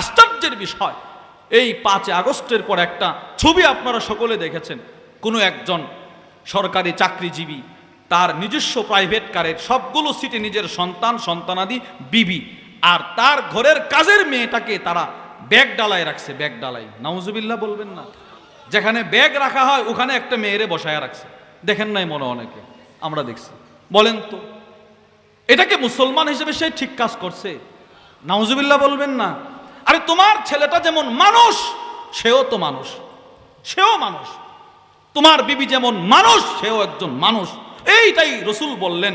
আশ্চর্যের বিষয়। এই পাঁচ আগস্টের পর একটা ছবি আপনারা সকলে দেখেছেন। কোনো একজন সরকারি চাকরিজীবী, তার নিজস্ব প্রাইভেট কারের সবগুলো সিটে নিজের সন্তান, সন্তানাদি, বিবি, আর তার ঘরের কাজের মেয়েটাকে তারা ব্যাগ ডালায় রাখছে ব্যাগ ডালাই। নাউজুবিল্লাহ বলবেন না। যেখানে ব্যাগ রাখা হয়, ওখানে একটা মেয়েরে বসায় রাখছে। দেখেন নাই মনে অনেকে, আমরা দেখছি। বলেন তো, এটাকে মুসলমান হিসেবে সে ঠিক কাজ করছে? নাউজুবিল্লাহ বলবেন না। আরে তোমার ছেলেটা যেমন মানুষ, সেও তো মানুষ। সেও মানুষ। তোমার বিবি যেমন মানুষ, সেও একজন মানুষ। এইটাই রসুল বললেন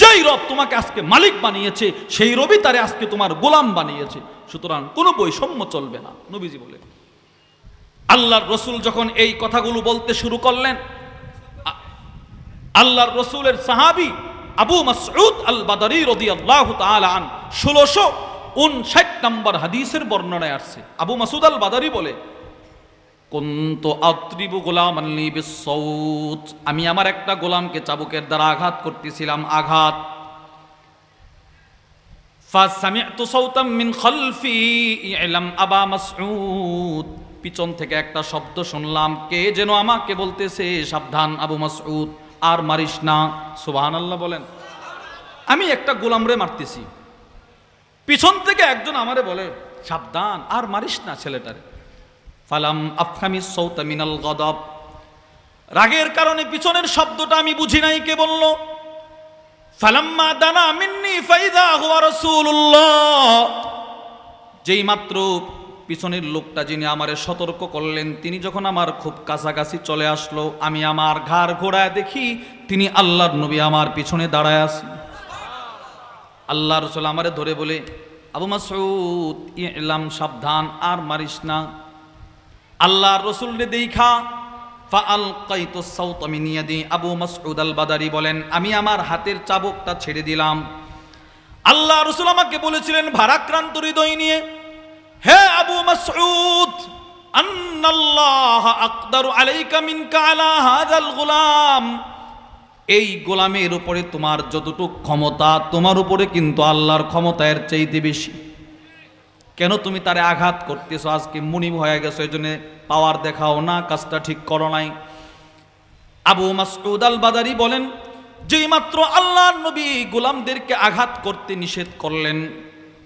যেই রব তোমাকে আজকে মালিক বানিয়েছে, সেই রবি তারে আজকে তোমার গোলাম বানিয়েছে। সুতরাং কোনো বৈষম্য চলবে না, নবীজি বলেন। আল্লাহর রসুল যখন এই কথাগুলো বলতে শুরু করলেন আল্লাহর রসুলের সাহাবি আবু মাসউদ আল বাদারি রদি আল্লাহ আন, ষোলোশো উনষাট নম্বর হাদিসের বর্ণনায় আসছে। আবু মাসুদ আল বাদারি বলে, কুন্ত আত্রিবু গোলাম বিসৌত আমি আমার একটা গোলামকে চাবুকের দ্বারা আঘাত করতেছিলাম, আঘাত। ফাসামিআতু সাওতাম মিন খালফি ইলাম আবা মাসউদ। পিছন থেকে একটা শব্দ শুনলাম, কে যেন আমাকে বলতেছে, সাবধান আবু মাসউদ। আর মারিস না। সুবহানাল্লাহ বলেন। আমি একটা গোলামরে মারতেছি। পিছন থেকে একজন আমারে বলে, সাবধান, আর মারিস না ছেলেটারে। ফালাম আফহামি সৌতা মিনাল গদব। রাগের কারণে পিছনের শব্দটা আমি বুঝি নাই, কে বলল? ফালাম্মা দানা মিন্নি ফাইদা হুয়া রাসূলুল্লাহ। যেই মাত্র পিছনের লোকটা যিনি আমারে সতর্ক করলেন, তিনি যখন আমার খুব কাছাকাছি চলে আসলো, আমি আমার ঘাড় ঘোড়ায় দেখি তিনি আল্লাহর নবী আমার পিছনে দাঁড়ায় আছি আল্লাহ রসুল আমারে ধরে বলে, আবু মাসউদ, ইলাম, সাবধান, আর মারিস না। আল্লাহ রসুল রে দেখা আবু মাসউদ আল বাদারি বলেন, আমি আমার হাতের চাবুকটা ছেড়ে দিলাম। আল্লাহ রসুল আমাকে বলেছিলেন, ভারাক্রান্ত হৃদয় নিয়ে হে আবু মাসউদ, আন্নাল্লাহ আকদারু আলাইকা মিনকা আলা হাযাল গোলাম। এই গোলামের উপরে তোমার যতটুকু ক্ষমতা, তোমার উপরে কিন্তু আল্লাহর ক্ষমতা এর চাইতে বেশি। কেন তুমি তারে আঘাত করতেছো? আজকে মুনিম হয়ে গেছো এই জন্য পাওয়ার দেখাও না, কাজটা ঠিক করো নাই। আবু মাসউদ আল বাদারি বলেন যেই মাত্র আল্লাহর নবী গোলামদেরকে আঘাত করতে নিষেধ করলেন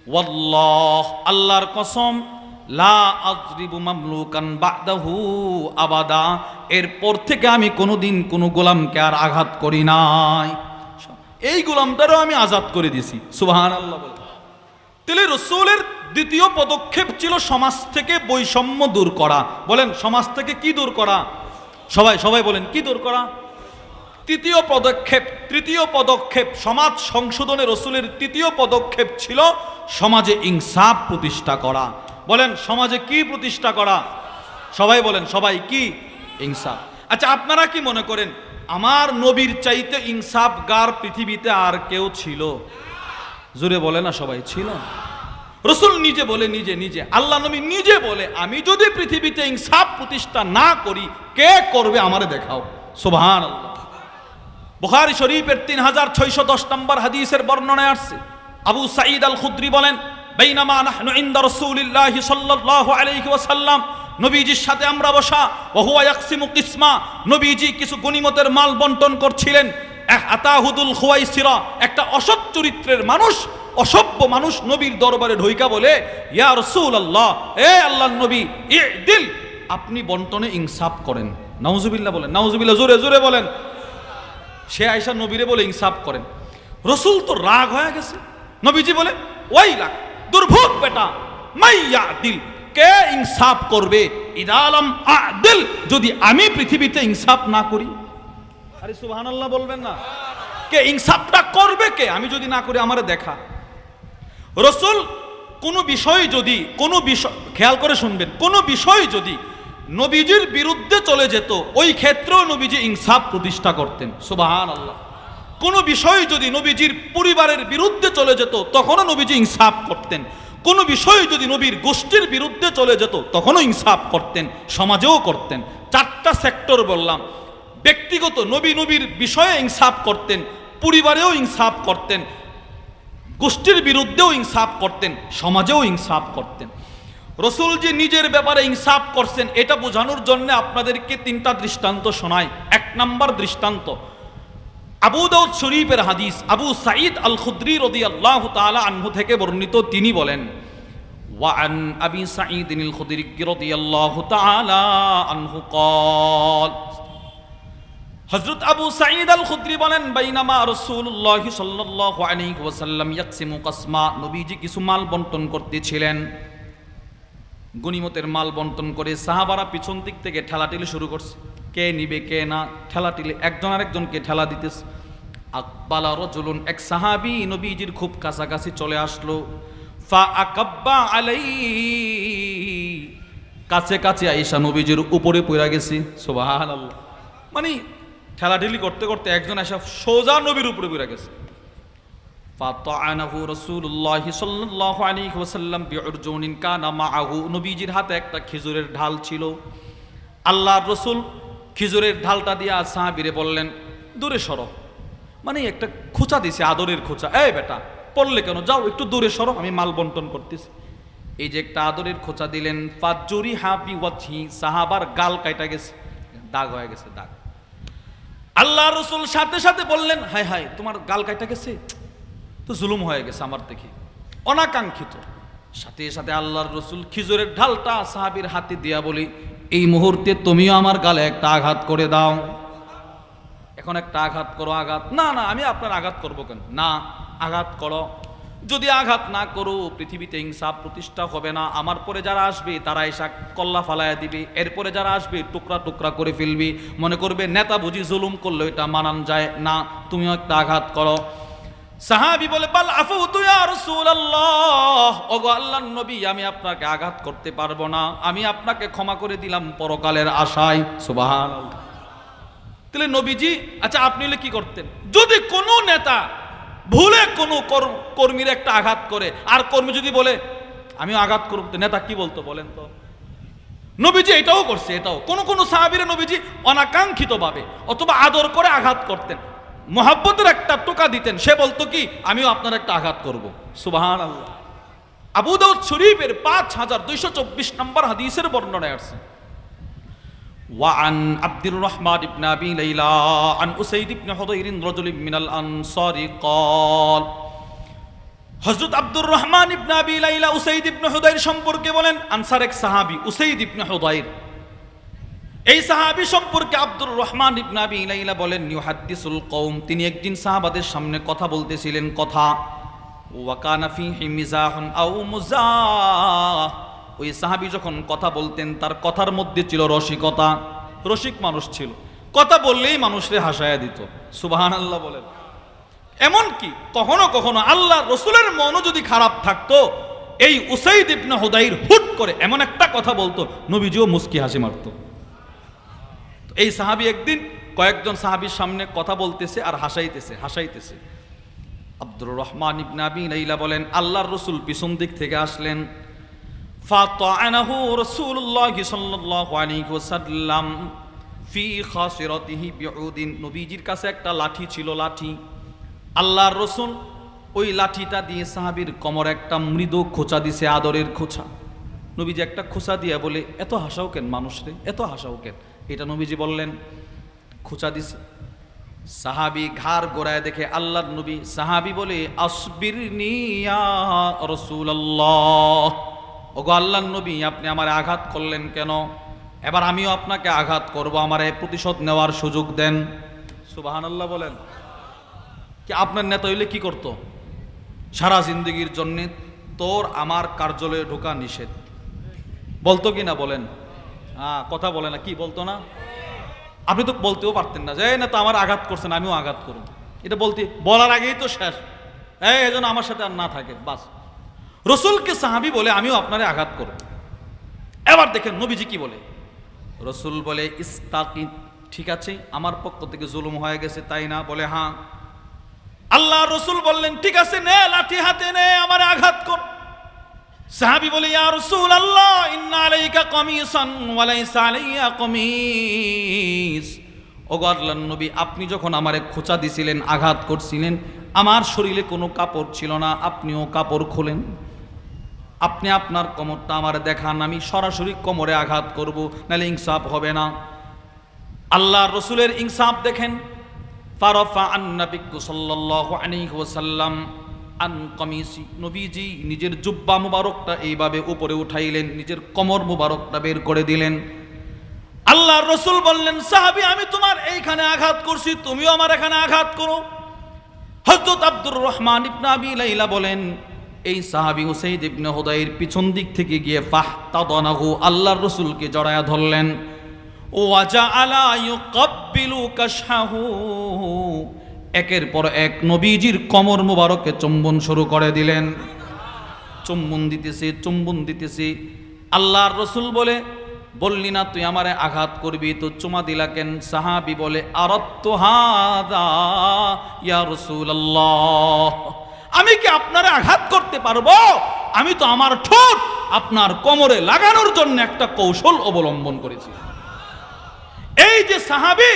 ওয়াল্লাহ, আল্লাহর কসম, লা আজরিবু মামলুকান বাদাহু আবাদা, এরপর থেকে আমি কোনোদিন কোনো গোলামকে আর আঘাত করি নাই। এই গোলামটারও আমি আজাদ করে দিছি সুবহানাল্লাহ বলে। তাহলে রসুলের দ্বিতীয় পদক্ষেপ ছিল সমাজ থেকে বৈষম্য দূর করা। বলেন, সমাজ থেকে কি দূর করা? সবাই সবাই বলেন, কি দূর করা? তৃতীয় পদক্ষেপ তৃতীয় পদক্ষেপ সমাজ সংশোধনে রসুলের তৃতীয় পদক্ষেপ ছিল সমাজে ইনসাফ প্রতিষ্ঠা করা। বলেন, সমাজে কি প্রতিষ্ঠা করা? সবাই বলেন, সবাই কি? ইনসাফ। আচ্ছা আপনারা কি মনে করেন, আমার নবীর চাইতে ইনসাফ গার পৃথিবীতে আর কেউ ছিল? জোরে বলে না সবাই, ছিল। রসুল নিজে বলে, নিজে নিজে। আল্লাহ নবী নিজে বলে, আমি যদি পৃথিবীতে ইনসাফ প্রতিষ্ঠা না করি, কে করবে আমারে দেখাও? সুবহান আল্লাহ বুখারি শরীফের তিন হাজার ছয়শো দশ নম্বর হাদিসের বর্ণনায় আসছে। আবু সাঈদ আল খুদ্রি বলেন, বাইনামা নাহনু ইনদা রাসূলিল্লাহি সাল্লাল্লাহু আলাইহি ওয়াসাল্লাম, নবীজির সাথে আমরা বসা, ওহুয়া ইয়াকসিমু কিসমা নবীজি কিছু গনিমতের মাল বন্টন করছিলেন। আতাহুদুল খুয়াইসিরা একটা অসৎ চরিত্রের মানুষ, অসভ্য মানুষ নবীর দরবারে ঢইকা বলে, ইয়া রাসূলুল্লাহ, এ আল্লাহর নবী ইদিল আপনি বন্টনে ইনসাফ করেন। নাউজুবিল্লাহ বলেন, নাউজুবিল্লাহ, জোরে জোরে বলেন। সে আয়সা নবীরে বলে ইনসাফ করেন। রসুল তো রাগ হয়ে গেছে। নবীজি বলে, ওই লাগ দুর্ভোগ বেটা, মাইয়া দিল। কে ইনসাফ করবে? ইদালাম আদিল, যদি আমি পৃথিবীতে ইনসাফ না করি? আরে সুবহানাল্লাহ বলবেন না। কে ইনসাফটা করবে কে? আমি যদি না করি, আমার দেখা। রসুল কোনো বিষয় যদি, কোনো বিষয়, খেয়াল করে শুনবেন, কোনো বিষয় যদি নবীজির বিরুদ্ধে চলে যেত, ওই ক্ষেত্রেও নবীজি ইনসাফ প্রতিষ্ঠা করতেন। সুবাহান আল্লাহ কোনো বিষয় যদি নবীজির পরিবারের বিরুদ্ধে চলে যেত, তখনও নবীজি ইনসাফ করতেন। কোনো বিষয় যদি নবীর গোষ্ঠীর বিরুদ্ধে চলে যেত, তখনও ইনসাফ করতেন, সমাজেও করতেন। চারটা সেক্টর বললাম। ব্যক্তিগত নবী নবীর বিষয়ে ইনসাফ করতেন, পরিবারেও ইনসাফ করতেন, গোষ্ঠীর বিরুদ্ধেও ইনসাফ করতেন, সমাজেও ইনসাফ করতেন। রসুল যে নিজের ব্যাপারে ইনসাফ করছেন এটা বোঝানোর জন্য আপনাদেরকে তিনটা দৃষ্টান্ত শোনায় এক নাম্বার দৃষ্টান্ত আবু দাউদ শরীফের হাদিস আবু সাঈদ আল খুদ্রি রদি আল্লাহ তাআলা আনহু থেকে বর্ণিত তিনি বলেন وعن أبي سعيد الخدري رضي الله تعالى عنه قال হযরত আবু সাঈদ আল খুদরি বলেন বাইনামা রাসূলুল্লাহ সাল্লাল্লাহু আলাইহি ওয়াসাল্লাম ইয়াকসিমু কাসমা নবীজি কিছু মাল বন্টন করতেছিলেন গনিমতের মাল বন্টন করে সাহাবারা পিছন দিক থেকে ঠেলাটিলি শুরু করছে। কে নিবে, কে না ঠেলা ঠেলাটিলি একজন আরেকজনকে ঠেলা দিতেছে। আকবালা রজুলুন, এক সাহাবি নবীজির খুব কাছাকাছি চলে আসলো। ফা আকাব্বা আলাই কাছে কাছে আইসা নবীজির উপরে পড়া গেছি। সুবহানাল্লাহ। মানে ঠেলাঠেলি করতে করতে একজন এসে সোজা নবীর উপরে পড়া গেছে। ফাতাআনাহু রাসূলুল্লাহ সাল্লাল্লাহু আলাইহি ওয়াসাল্লাম বিউরজুনিন কানা মাআহু। নবীজির হাতে একটা খেজুরের ঢাল ছিল। আল্লাহর রসুল খেজুরের ঢালটা দিয়ে সাহাবীরে বললেন, দূরে সরো। মানে একটা খোঁচা দিছে, আদরের খোঁচা। এই বেটা, পড়লে কেন? যাও, একটু দূরে সরো, আমি মাল বন্টন করতেছি। এই যে একটা আদরের খোঁচা দিলেন ফাজুরি হাবি ওয়াজহি, সাহাবার গাল কাইটা গেছে, দাগ হয়ে গেছে, দাগ। আল্লাহ রসুল সাথে সাথে বললেন, হায় হায়, তোমার গাল কাইটা গেছে? তো জুলুম হয়ে গেছে আমার থেকে অনাকাঙ্ক্ষিত। সাথে সাথে আল্লাহর রসুল খিজুরের ঢালটা সাহাবির হাতে দিয়া বলি, এই মুহূর্তে তুমিও আমার গালে একটা আঘাত করে দাও। এখন একটা আঘাত করো, আঘাত? না না, আমি আপনার আঘাত করব কেন? না, আঘাত করো। যদি আঘাত না করো, পৃথিবীতে ইনসাফ প্রতিষ্ঠা হবে না। আমার পরে যারা আসবে, তারা এসা কল্লা ফালাইয়া দিবে। এরপরে যারা আসবে, টুকরা টুকরা করে ফেলবি। মনে করবে নেতা বুঝি জুলুম করল এটা মানান যায় না। তুমিও একটা আঘাত করো। সাহাবি বলে, বাল আফু তুই আর রাসূলুল্লাহ। ওগো আল্লাহর নবী, আমি আপনাকে আঘাত করতে পারব না। আমি আপনাকে ক্ষমা করে দিলাম পরকালের আশায়। সুবহানাল্লাহ। তাহলে নবীজি আচ্ছা আপনি হলে কি করতেন? যদি কোনো নেতা ভুলে কোনো কর- কর্মীর একটা আঘাত করে, আর কর্মী যদি বলে, আমিও আঘাত করব নেতা কি বলতো বলেন তো? নবীজি এটাও করছে, এটাও। কোন কোন সাহাবীরা নবীজি অনাকাঙ্ক্ষিত ভাবে অথবা আদর করে আঘাত করতেন। মোহাব্বতের একটা টোকা দিতেন সে বলতো কি আমিও আপনার একটা আঘাত করব সুবাহান আল্লাহ আবু দাউদ শরীফের পাঁচ হাজার দুইশো চব্বিশ নম্বর হাদিসের বর্ণনায় আসছে وعن عبد الرحمن بن ابي ليلى عن اسيد بن حضير رجل من الانصار قال হযরত আব্দুর রহমান ইবনে আবি লাইলা উসাইদ ইবনে হুদাইর সম্পর্কে বলেন আনসার এক সাহাবী উসাইদ ইবনে হুদাইর এই সাহাবী সম্পর্কে আব্দুর রহমান ইবনে আবি লাইলা বলেন, ইউহাদ্দিসুল কৌম তিনি একদিন সাহাবাদের সামনে কথা বলতেছিলেন, কথা ওয়াকানা ফিহি মিজাহুন আও মুজাহ ওই সাহাবী যখন কথা বলতেন, তার কথার মধ্যে ছিল রসিকতা, রসিক মানুষ ছিল। কথা বললেই মানুষরে হাসায়া দিত, সুবহানাল্লাহ বলেন। এমন কি কখনো কখনো আল্লাহ রসুলের মনও যদি খারাপ থাকতো, এই উসাইদ ইবনে হুদাইর হুট করে এমন একটা কথা বলতো, নবীজিও মুস্কি হাসি মারতো। এই সাহাবী একদিন কয়েকজন সাহাবীর সামনে কথা বলতেছে আর হাসাইতেছে হাসাইতেছে। আব্দুর রহমান ইবনে আবি লাইলা বলেন, আল্লাহর রসুল পিছন দিক থেকে আসলেন। নবীজির কাছে একটা লাঠি ছিল, লাঠি। আল্লাহর রসুল ওই লাঠিটা দিয়ে সাহাবীর কমর একটা মৃদু খোঁচা দিছে, আদরের খোঁচা। নবীজি একটা খোঁচা দিয়ে বলে, এত হাসাও কেন মানুষরে এত হাসাও কেন? এটা নবীজি বললেন, খুচা দিছে। সাহাবি ঘাড় গোড়ায় দেখে আল্লাহর নবী সাহাবি বলে আসবির ওগো আল্লাহর নবী, আপনি আমার আঘাত করলেন কেন? এবার আমিও আপনাকে আঘাত করব, আমার এই প্রতিশোধ নেওয়ার সুযোগ দেন। সুবাহান আল্লাহ বলেন। কি আপনার নেতা হইলে কি করতো? সারা জিন্দগির জন্য তোর আমার কার্যালয়ে ঢোকা নিষেধ। বলতো কি না বলেন? কথা বলে না, কি বলতো না? আপনি তো বলতেও পারতেন না যে না তো আমার আঘাত করছেন আমিও আঘাত করব। এটা বলতে, বলার আগেই তো শেষ। এই এজন্য আমার সাথে আর না থাকে, বাস। রসুলকে সাহাবি বলে, আমিও আপনারে আঘাত করব। এবার দেখেন নবীজি কি বলে? রসুল বলে ইস্তাকি ঠিক আছে, আমার পক্ষ থেকে জুলুম হয়ে গেছে, তাই না? বলে হ্যাঁ। আল্লাহ রসুল বললেন, ঠিক আছে, নে, লাঠি হাতে নে, আমার আঘাত কর। সাহাবি বলে আল্লাহ ইন্না আলাইকা কমিস। নবী, আপনি যখন আমারে খোঁচা দিছিলেন, আঘাত করছিলেন, আমার শরীরে কোনো কাপড় ছিল না, আপনিও কাপড় খোলেন। আপনি আপনার কোমরটা আমার দেখান, আমি সরাসরি কোমরে আঘাত করব, নাহলে ইনসাফ হবে না। আল্লাহ রসুলের ইনসাফ দেখেন। ফারফা আন্নাবিকু সাল্লাল্লাহু আলাইহি ওয়াসাল্লাম আন কমিসি। নবীজি নিজের জুব্বা মুবারকটা এইভাবে উপরে উঠাইলেন, নিজের কমর মুবারকটা বের করে দিলেন। আল্লাহর রসুল বললেন, সাহাবী, আমি তোমার এইখানে আঘাত করছি, তুমিও আমার এখানে আঘাত করো। হযরত আব্দুর রহমান ইবনে আবি লাইলা বলেন, এই সাহাবি হুসাইদ ইবনে হুদাইর পিছন দিক থেকে গিয়ে ফাহতাদানাহু, আল্লাহর রাসূলকে জড়ায়া ধরলেন। ওয়াজা আলা ইউকাব্বিলু কাশহাহু একের পর এক নবীজির কমর মুবারকে চুম্বন শুরু করে দিলেন। চুম্বন দিতেছি চুম্বন দিতেছি। আল্লাহর রসুল বলে, বললি না তুই আমারে আঘাত করবি, তো চুমা দিলা কেন? সাহাবি বলে আরত্ত রাসূলুল্লাহ। আমি কি আপনারে আঘাত করতে পারব? আমি তো আমার ঠোঁট আপনার কোমরে লাগানোর জন্য একটা কৌশল অবলম্বন করেছি। এই যে সাহাবি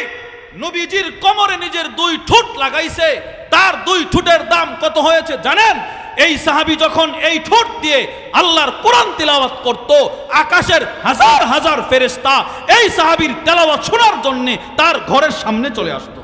নবীজির কোমরে নিজের দুই ঠোঁট লাগাইছে, তার দুই ঠোঁটের দাম কত হয়েছে জানেন? এই সাহাবি যখন এই ঠোঁট দিয়ে আল্লাহর কোরআন তেলাওয়াত করত, আকাশের হাজার হাজার ফেরেস্তা এই সাহাবির তেলাওয়াত শোনার জন্যে তার ঘরের সামনে চলে আসতো।